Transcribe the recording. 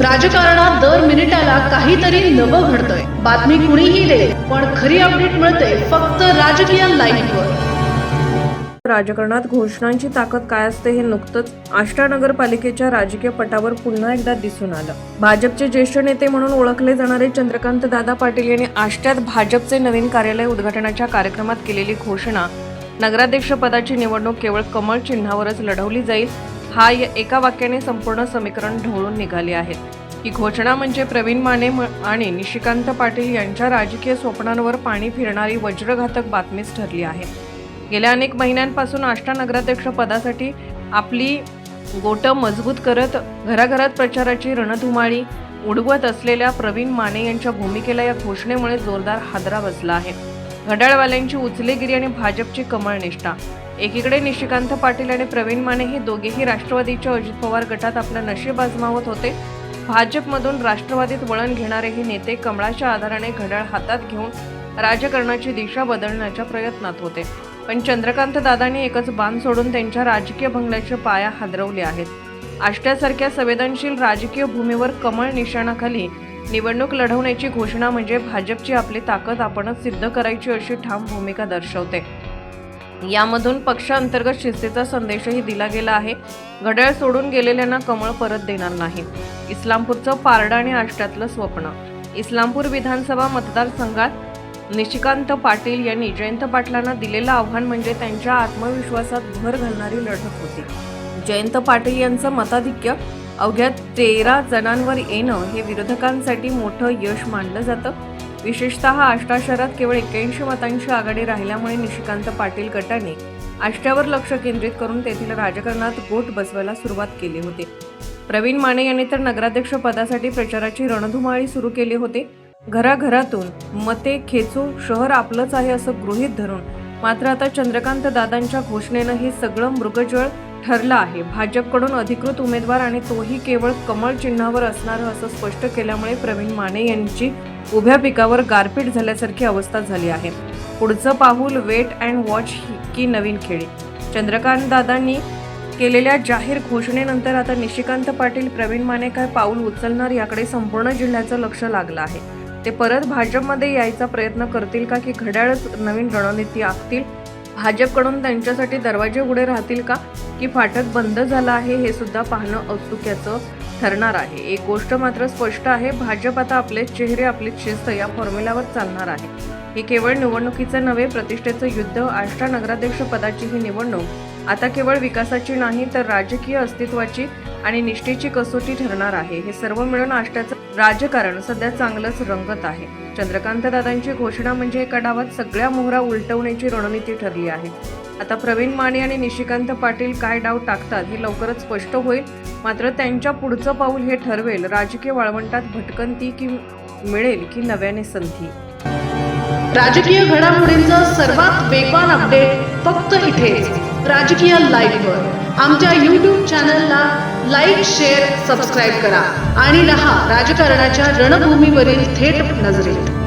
राजकारणात दर मिनिटाला काहीतरी नवं घडतंय. बातमी कुणीही दे पण खरी अपडेट मिळते फक्त राजकीय लाईव्हवर राजकारणात घोषणांची ताकद काय असते हे नुकतंच आष्टा नगरपालिकेच्या राजकीय पटावर पुन्हा एकदा दिसून आलं. भाजपचे ज्येष्ठ नेते म्हणून ओळखले जाणारे चंद्रकांत दादा पाटील यांनी आष्ट्यात भाजपचे नवीन कार्यालय उद्घाटनाच्या कार्यक्रमात केलेली घोषणा नगराध्यक्ष पदाची निवडणूक केवळ कमळ चिन्हावरच लढवली जाईल हा एका वाक्याने संपूर्ण समीकरण ढवळून निघाले आहे ही घोषणा म्हणजे प्रवीण माने म- आणि निशिकांत पाटील यांच्या राजकीय स्वप्नांवर पाणी फिरणारी वज्रघातक बातमीच ठरली आहे. गेल्या अनेक महिन्यांपासून आष्टा नगराध्यक्ष पदासाठी आपली गोटं मजबूत करत घराघरात प्रचाराची रणधुमाळी उडवत असलेल्या प्रवीण माने यांच्या भूमिकेला या घोषणेमुळे जोरदार हादरा बसला आहे. घड्याळवाल्यांची उचलेगिरी आणि भाजपची कमळ निष्ठा. एकीकडे निशिकांत पाटील आणि प्रवीण माने हे दोघेही राष्ट्रवादीच्या अजित पवार गटात आपलं नशीब आजमावत होते. भाजपमधून राष्ट्रवादीत वळण घेणारे हे नेते कमळाच्या आधाराने घड्याळ हातात घेऊन राजकारणाची दिशा बदलण्याच्या प्रयत्नात होते. पण चंद्रकांत दादांनी एकच बाण सोडून त्यांच्या राजकीय बंगल्याचे पाया हादरवले आहेत. आष्ट्यासारख्या संवेदनशील राजकीय भूमीवर कमळ निशाणाखाली निवडणूक लढवण्याची घोषणा म्हणजे भाजपची आपली ताकद आपणच सिद्ध करायची अशी ठाम भूमिका दर्शवते. यामधून पक्षांतर्गत शिस्तीचा संदेशही दिला गेला आहे. घड्याळ सोडून गेलेल्यांना कमळ परत देणार नाही. इस्लामपूरचं पारडा आणि आष्ट्यातलं स्वप्न. इस्लामपूर विधानसभा मतदारसंघात निशिकांत पाटील यांनी जयंत पाटलांना दिलेलं आव्हान म्हणजे त्यांच्या आत्मविश्वासात भर घालणारी लढत होती. जयंत पाटील यांचं मताधिक्य अवघ्या तेरा जणांवर येणं हे विरोधकांसाठी मोठं यश मानलं जातं. विशेषतः आष्टा शहरात केवळ एक्क्याऐंशी मतांची आघाडी राहिल्यामुळे निशिकांत पाटील गटाने आष्ट्यावर लक्ष केंद्रित करून तेथील राजकारणात गोट बसवायला सुरुवात केली होती. प्रवीण माने यांनी तर नगराध्यक्ष पदासाठी प्रचाराची रणधुमाळी सुरू केली होती. घराघरातून मते खेचू शहर आपलंच आहे असं गृहीत धरून मात्र आता चंद्रकांत दादांच्या घोषणेनं हे सगळं मृगजळ ठरलं आहे. भाजपकडून अधिकृत उमेदवार आणि तोही केवळ कमळ चिन्हावर असणारं असं स्पष्ट केल्यामुळे प्रवीण माने यांची उभ्या पिकावर गारपीट झाल्यासारखी अवस्था झाली आहे. पुढचं पाहूल वेट अँड वॉच ही- की नवीन खेळी. चंद्रकांत दादांनी केलेल्या जाहीर घोषणेनंतर आता निशिकांत पाटील प्रवीण माने काय पाऊल उचलणार याकडे संपूर्ण जिल्ह्याचं लक्ष लागलं आहे. ते परत भाजपमध्ये यायचा प्रयत्न करतील का की घड्याळच नवीन रणनीती आखतील? भाजपकडून त्यांच्यासाठी दरवाजे उघडे राहतील का? की फाटक बंद झालं आहे हे सुद्धा पाहणं औत्सुक्याचं ठरणार आहे. एक गोष्ट मात्र स्पष्ट आहे भाजप आता आपले चेहरे आपली शिस्त या फॉर्म्युल्यावर चालणार आहे. हे केवळ निवडणुकीचं नव्हे प्रतिष्ठेचं युद्ध आष्टा नगराध्यक्ष पदाची ही निवडणूक. आता केवळ विकासाची नाही तर राजकीय अस्तित्वाची आणि निष्ठेची कसोटी ठरणार आहे. हे सर्व मिळून आष्ट्याचं राजकारण सध्या चांगलंच रंगत आहे. चंद्रकांत दादांची घोषणा म्हणजे एका डावात सगळ्या मोहरा उलटवण्याची रणनीती ठरली आहे. आता प्रवीण माने आणि निशिकांत पाटील काय डाव टाकतात हे लवकरच स्पष्ट होईल. मात्र त्यांच्या पुढचं पाऊल हे ठरवेल. राजकीय वाळवंटात भटकंती की मिळेल की नव्याने संधी? राजकीय घडामोडींचं सर्वात वेगवान अपडेट फक्त इथे. राजकीय लाईव्हवर आमच्या यूट्यूब चॅनलला लाईक शेअर सबस्क्राईब करा. आणि रहा राजकारणाच्या रणभूमीवरील थेट नजरेत.